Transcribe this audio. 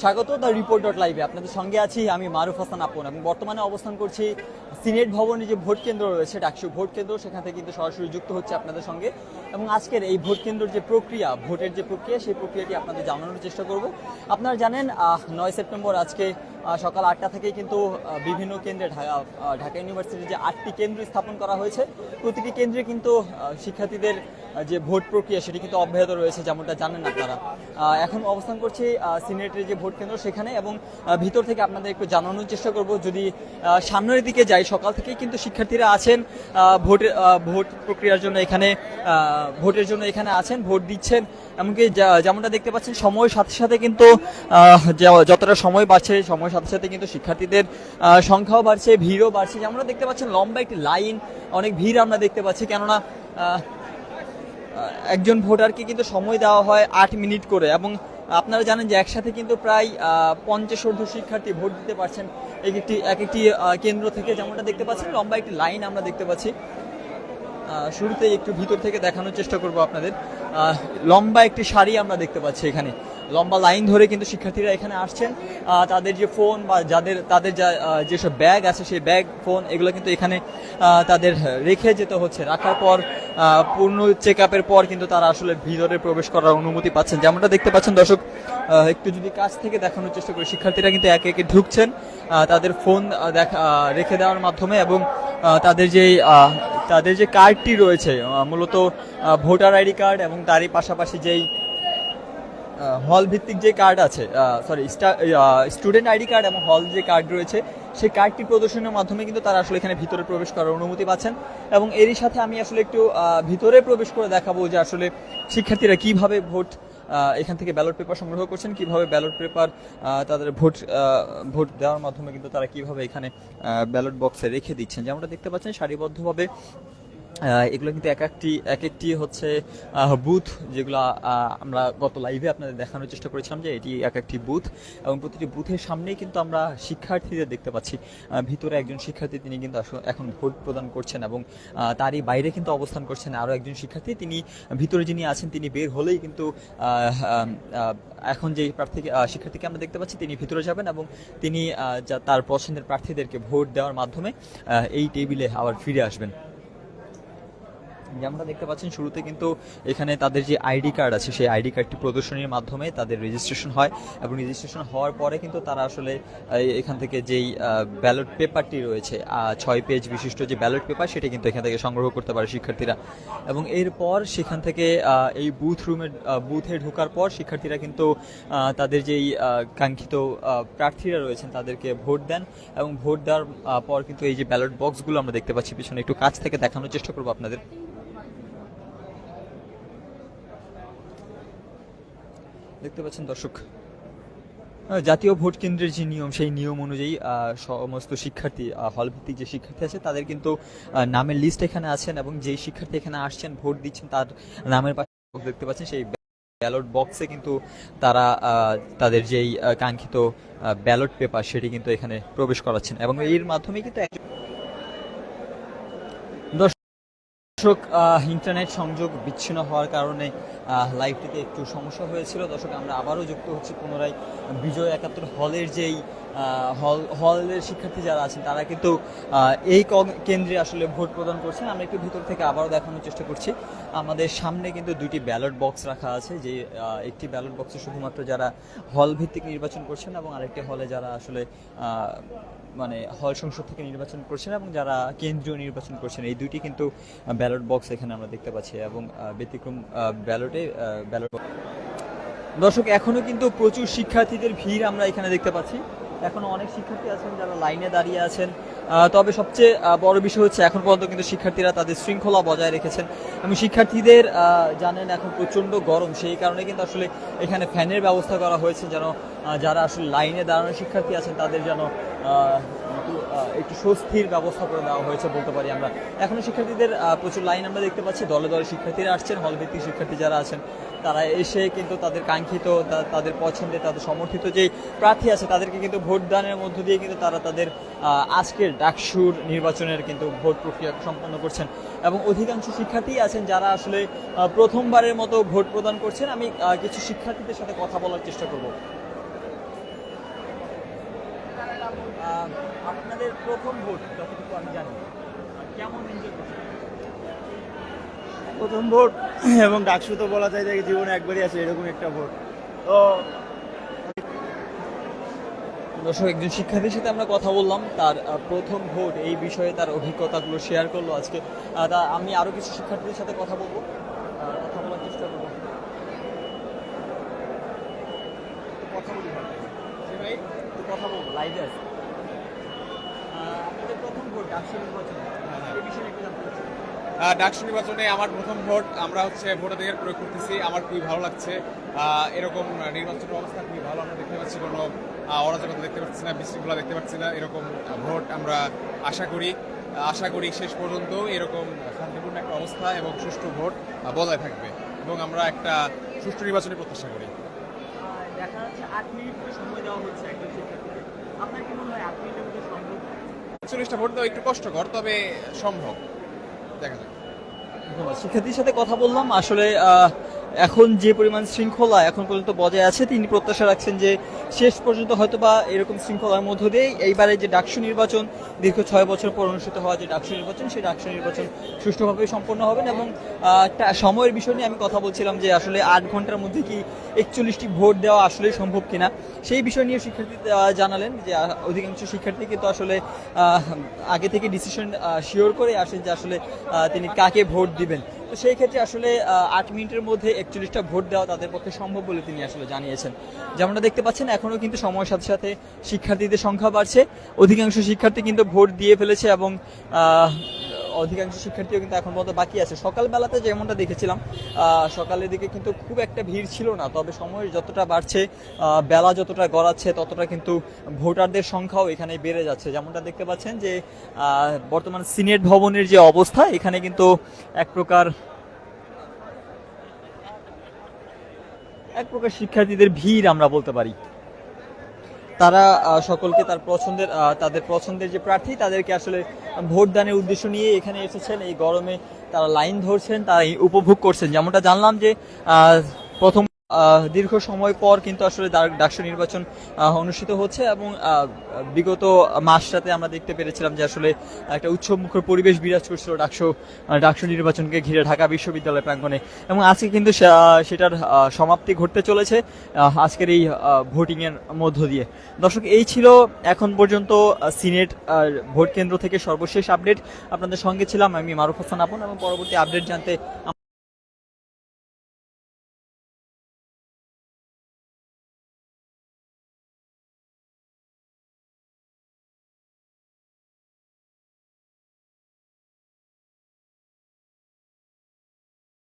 স্বাগত the report dot লাইভে। আপনাদের সঙ্গে আছি আমি মারুফ হাসান আপন এবং বর্তমানে অবস্থান করছি সিনেট ভবনে যে ভোট কেন্দ্র রয়েছে, ডাকসু ভোট কেন্দ্র, সেখান থেকে কিন্তু সরাসরি যুক্ত হচ্ছে আপনাদের সঙ্গে। এবং আজকের এই ভোট কেন্দ্রের যে প্রক্রিয়া, ভোটের যে প্রক্রিয়া, সেই প্রক্রিয়াটি আপনাদের জানানোর চেষ্টা করব। আপনারা জানেন নয় সেপ্টেম্বর আজকে সকাল আটটা থেকেই কিন্তু বিভিন্ন কেন্দ্রে ঢাকা ঢাকা ইউনিভার্সিটির যে আটটি কেন্দ্র স্থাপন করা হয়েছে, প্রতিটি কেন্দ্রে কিন্তু শিক্ষার্থীদের যে ভোট প্রক্রিয়া সেটি কিন্তু অব্যাহত রয়েছে, যেমনটা জানেন আপনারা। এখন অবস্থান করছি সিনেটের যে ভোট কেন্দ্র সেখানে এবং ভিতর থেকে আপনাদের একটু জানানোর চেষ্টা করব। যদি সামনের দিকে যাই, সকাল থেকেই কিন্তু শিক্ষার্থীরা আছেন ভোটের ভোট প্রক্রিয়ার জন্য এখানে ভোটের জন্য এখানে আছেন, ভোট দিচ্ছেন। এমনকি যেমনটা দেখতে পাচ্ছেন, সময়ের সাথে সাথে কিন্তু যতটা সময় বাড়ছে সময়ের সাথে সাথে কিন্তু শিক্ষার্থীদের সংখ্যাও বাড়ছে, ভিড়ও বাড়ছে। যেমনটা দেখতে পাচ্ছেন, লম্বা একটি লাইন, অনেক ভিড় আমরা দেখতে পাচ্ছি। কেননা একজন ভোটারকে কিন্তু সময় দেওয়া হয় আট মিনিট করে। এবং আপনারা জানেন যে একসাথে কিন্তু প্রায় পঞ্চাশ ঊর্ধ্ব শিক্ষার্থী ভোট দিতে পারছেন এক একটি এক একটি কেন্দ্র থেকে। যেমনটা দেখতে পাচ্ছেন, লম্বা একটি লাইন আমরা দেখতে পাচ্ছি। শুরুতেই একটু ভিতর থেকে দেখানোর চেষ্টা করব আপনাদের। লম্বা একটি সারি আমরা দেখতে পাচ্ছি এখানে। লম্বা লাইন ধরে কিন্তু শিক্ষার্থীরা এখানে আসছেন। তাদের যে ফোন বা যাদের তাদের যা যেসব ব্যাগ আছে সেই ব্যাগ ফোন এগুলো কিন্তু এখানে তাদের রেখে যেতে হচ্ছে। রাখার পর পূর্ণ চেক আপের পর কিন্তু তারা আসলে ভিতরে প্রবেশ করার অনুমতি পাচ্ছেন। যেমনটা দেখতে পাচ্ছেন দর্শক একটু যদি কাছ থেকে দেখানোর চেষ্টা করি শিক্ষার্থীরা কিন্তু একে একে ঢুকছেন তাদের ফোন দেখা রেখে দেওয়ার মাধ্যমে এবং তাদের যে আহ, তাদের যে কার্ডটি রয়েছে মূলত ভোটার আইডি কার্ড এবং তারই পাশাপাশি যেই হল ভিত্তিক যে কার্ড আছে সরি স্টুডেন্ট আইডি কার্ড এবং হল যে কার্ড রয়েছে সেই কার্ডটি প্রদর্শনের মাধ্যমে কিন্তু তারা আসলে এখানে ভিতরে প্রবেশ করার অনুমতি পাচ্ছেন। এবং এরই সাথে আমি আসলে একটু ভিতরে প্রবেশ করে দেখাবো যে আসলে শিক্ষার্থীরা কীভাবে ভোট এখান থেকে ব্যালট পেপার সংগ্রহ করছেন, কীভাবে ব্যালট পেপার তাদের ভোট ভোট দেওয়ার মাধ্যমে কিন্তু তারা কীভাবে এখানে ব্যালট বক্সে রেখে দিচ্ছেন। যেমনটা দেখতে পাচ্ছেন, সারিবদ্ধভাবে এগুলো কিন্তু এক একটি এক একটি হচ্ছে বুথ যেগুলো আমরা গত লাইভে আপনাদের দেখানোর চেষ্টা করেছিলাম যে এটি এক একটি বুথ এবং প্রতিটি বুথের সামনেই কিন্তু আমরা শিক্ষার্থীদের দেখতে পাচ্ছি। ভিতরে একজন শিক্ষার্থী তিনি কিন্তু এখন ভোট প্রদান করছেন এবং তারই বাইরে কিন্তু অবস্থান করছেন আরও একজন শিক্ষার্থী। তিনি ভিতরে যিনি আছেন তিনি বের হলেই কিন্তু এখন যে প্রার্থী শিক্ষার্থীকে আমরা দেখতে পাচ্ছি তিনি ভিতরে যাবেন এবং তিনি তার পছন্দের প্রার্থীদেরকে ভোট দেওয়ার মাধ্যমে এই টেবিলে আবার ফিরে আসবেন। যেমনটা দেখতে পাচ্ছেন শুরুতে কিন্তু এখানে তাদের যে আইডি কার্ড আছে, সেই আইডি কার্ডটি প্রদর্শনীর মাধ্যমে তাদের রেজিস্ট্রেশন হয় এবং রেজিস্ট্রেশন হওয়ার পরে কিন্তু তারা আসলে এখান থেকে যেই ব্যালট পেপারটি রয়েছে ছয় পেজ বিশিষ্ট যে ব্যালট পেপার সেটা কিন্তু এখান থেকে সংগ্রহ করতে পারে শিক্ষার্থীরা। এবং এরপর সেখান থেকে এই বুথ রুমের বুথে ঢোকার পর শিক্ষার্থীরা কিন্তু তাদের যেই কাঙ্ক্ষিত প্রার্থীরা রয়েছেন তাদেরকে ভোট দেন এবং ভোট দেওয়ার পর কিন্তু এই যে ব্যালট বক্সগুলো আমরা দেখতে পাচ্ছি, পিছনে একটু কাছ থেকে দেখানোর চেষ্টা করব আপনাদের। দেখতে পাচ্ছেন দর্শক জাতীয় ভোট কেন্দ্রের যে নিয়ম, সেই নিয়ম অনুযায়ী সমস্ত শিক্ষার্থী হল ভিত্তিক যে শিক্ষার্থী আছে, তাদের কিন্তু নামের লিস্ট এখানে আছেন এবং যেই শিক্ষার্থী এখানে আসছেন, ভোট দিচ্ছেন, তার নামের পাশে দেখতে পাচ্ছেন, সেই ব্যালট বক্সে কিন্তু তারা তাদের যেই কাঙ্ক্ষিত ব্যালট পেপার সেটি কিন্তু এখানে প্রবেশ করাচ্ছেন এবং এর মাধ্যমে কিন্তু একজন দর্শক ইন্টারনেট সংযোগ বিচ্ছিন্ন হওয়ার কারণে লাইভটিতে একটু সমস্যা হয়েছিল। দর্শক, আমরা আবারও যুক্ত হচ্ছি পুনরায় বিজয় একাত্তর হলের যেই হল হলের শিক্ষার্থী যারা আছেন, তারা কিন্তু এই কেন্দ্রে আসলে ভোট প্রদান করছেন। আমরা একটু ভিতর থেকে আবারও দেখানোর চেষ্টা করছি। আমাদের সামনে কিন্তু দুইটি ব্যালট বক্স রাখা আছে, যে একটি ব্যালট বক্সে শুধুমাত্র যারা হল ভিত্তিক নির্বাচন করছেন এবং আরেকটি হলে যারা আসলে মানে হল সংসদ থেকে নির্বাচন করছেন এবং যারা কেন্দ্রীয় নির্বাচন করছেন, এই দুইটি কিন্তু ব্যালট বক্স এখানে আমরা দেখতে পাচ্ছি এবং ব্যতিক্রম ব্যালটে ব্যালট দর্শক, এখনও কিন্তু প্রচুর শিক্ষার্থীদের ভিড় আমরা এখানে দেখতে পাচ্ছি। এখনও অনেক শিক্ষার্থী আছেন যারা লাইনে দাঁড়িয়ে আছেন। তবে সবচেয়ে বড় বিষয় হচ্ছে এখন পর্যন্ত কিন্তু শিক্ষার্থীরা তাদের শৃঙ্খলা বজায় রেখেছেন। এবং শিক্ষার্থীদের জানেন এখন প্রচণ্ড গরম, সেই কারণে কিন্তু আসলে এখানে ফ্যানের ব্যবস্থা করা হয়েছে যেন যারা আসলে লাইনে দাঁড়ানো শিক্ষার্থী আছেন, তাদের যেন একটু স্বস্তির ব্যবস্থা করে দেওয়া হয়েছে বলতে পারি আমরা। এখনও শিক্ষার্থীদের প্রচুর লাইন আমরা দেখতে পাচ্ছি। দলে দলে শিক্ষার্থীরা আসছেন হল ভিত্তিক শিক্ষার্থী যারা আছেন তারা এসে কিন্তু তাদের কাঙ্ক্ষিত তাদের পছন্দে তাদের সমর্থিত যে প্রার্থী আছে, তাদেরকে কিন্তু ভোটদানের মধ্য দিয়ে কিন্তু তারা তাদের আজকের ডাকসুর নির্বাচনের কিন্তু ভোট প্রক্রিয়া সম্পন্ন করছেন। এবং অধিকাংশ শিক্ষার্থী আছেন যারা আসলে প্রথমবারের মতো ভোট প্রদান করছেন। আমি কিছু শিক্ষার্থীদের সাথে কথা বলার চেষ্টা করব। আপনাদের প্রথম ভোট, যতটুকু আমি জানি, কেমন এনজয় করছেন? প্রথম ভোট এবং ডাকসু তো বলা যায় যে জীবনে একবারই আছে এরকম একটা ভোট। তো দর্শক একজন শিক্ষার্থীর সাথে আমরা কথা বললাম তার প্রথম ভোট এই বিষয়ে তার অভিজ্ঞতাগুলো শেয়ার করল আজকে। তা আমি আরও কিছু শিক্ষার্থীদের সাথে কথা বলব। কথা বলার চেষ্টা করব। কথা বলি ভাই। বলব লাইভে আছে। আপনাদের প্রথম ভোট ডাকসু নির্বাচন এই বিষয়ে একটু জানতে ডাকসু নির্বাচনে আমার প্রথম ভোট আমরা হচ্ছে ভোটাধিকার প্রয়োগ করতেছি আমার খুবই ভালো লাগছে। এরকম নির্বাচনের অবস্থা খুবই ভালো আমরা দেখতে পাচ্ছি কোনো অরাজকতা দেখতে পাচ্ছি না বিশৃঙ্খলা দেখতে পাচ্ছি না এরকম ভোট আমরা আশা করি আশা করি শেষ পর্যন্ত এরকম শান্তিপূর্ণ একটা অবস্থা এবং সুষ্ঠু ভোট বজায় থাকবে এবং আমরা একটা সুষ্ঠু নির্বাচনের প্রত্যাশা করি। আহ, দেখা যাচ্ছে আট মিনিট সময় দেওয়া হচ্ছে একজন শিক্ষার্থীকে। আপনার কি মনে হয় আট মিনিটের মধ্যে সম্ভব? চল্লিশটা ভোট দেওয়া একটু কষ্টকর তবে সম্ভব। দেখা যাক। শিক্ষার্থীর সাথে কথা বললাম আসলে এখন যে পরিমাণ শৃঙ্খলা এখন পর্যন্ত বজায় আছে, তিনি প্রত্যাশা রাখছেন যে শেষ পর্যন্ত হয়তো বা এরকম শৃঙ্খলার মধ্য দিয়ে এইবারে যে ডাকসু নির্বাচন, দীর্ঘ ছয় বছর পর অনুষ্ঠিত হওয়া যে ডাকসু নির্বাচন, সেই ডাকসু নির্বাচন সুষ্ঠুভাবে সম্পন্ন হবেন এবং সময়ের বিষয় নিয়ে আমি কথা বলছিলাম যে আসলে আট ঘণ্টার মধ্যে কি একচল্লিশটি ভোট দেওয়া আসলে সম্ভব কিনা, সেই বিষয় নিয়ে শিক্ষার্থী জানালেন যে অধিকাংশ শিক্ষার্থী কিন্তু আসলে আগে থেকে ডিসিশন শিওর করে আসেন যে আসলে তিনি কাকে ভোট দিবেন। তো সেই ক্ষেত্রে আসলে আট মিনিটের মধ্যে একচল্লিশটা ভোট দেওয়া তাদের পক্ষে সম্ভব বলে তিনি আসলে জানিয়েছেন। যেমনটা দেখতে পাচ্ছেন, এখনও কিন্তু সময়ের সাথে সাথে শিক্ষার্থীদের সংখ্যা বাড়ছে। অধিকাংশ শিক্ষার্থী কিন্তু ভোট দিয়ে ফেলেছে এবং অধিকাংশ শিক্ষার্থীও কিন্তু এখন পর্যন্ত বাকি আছে। সকালবেলাতে যেমনটা দেখেছিলাম সকালের দিকে কিন্তু খুব একটা ভিড় ছিল না, তবে সময় যতটা বাড়ছে বেলা যতটা গড়াচ্ছে, ততটা কিন্তু ভোটারদের সংখ্যাও এখানে বেড়ে যাচ্ছে। যেমনটা দেখতে পাচ্ছেন যে বর্তমান সিনেট ভবনের যে অবস্থা, এখানে কিন্তু এক প্রকার এক প্রকার শিক্ষার্থীদের ভিড় আমরা বলতে পারি। তারা সকলকে তার পছন্দের তাদের পছন্দের যে প্রার্থী, তাদেরকে আসলে ভোট দানের উদ্দেশ্য নিয়ে এখানে এসেছেন। এই গরমে তারা লাইন ধরছেন তারা উপভোগ করছেন। যেমনটা জানলাম যে প্রথম দীর্ঘ সময় পর কিন্তু আসলে ডাক- ডাকসু নির্বাচন অনুষ্ঠিত হচ্ছে এবং বিগত মাসটাতে আমরা দেখতে পেরেছিলাম যে আসলে একটা উৎসবমুখর পরিবেশ বিরাজ করছিল ডাকসু ডাকসু নির্বাচনকে ঘিরে ঢাকা বিশ্ববিদ্যালয় প্রাঙ্গণে। এবং আজকে কিন্তু সেটার সমাপ্তি ঘটতে চলেছে আজকের এই ভোটিংয়ের মধ্য দিয়ে। দর্শক, এই ছিল এখন পর্যন্ত সিনেট ভোট কেন্দ্র থেকে সর্বশেষ আপডেট। আপনাদের সঙ্গে ছিলাম আমি মারুফ হাসান আপন এবং পরবর্তী আপডেট জানতে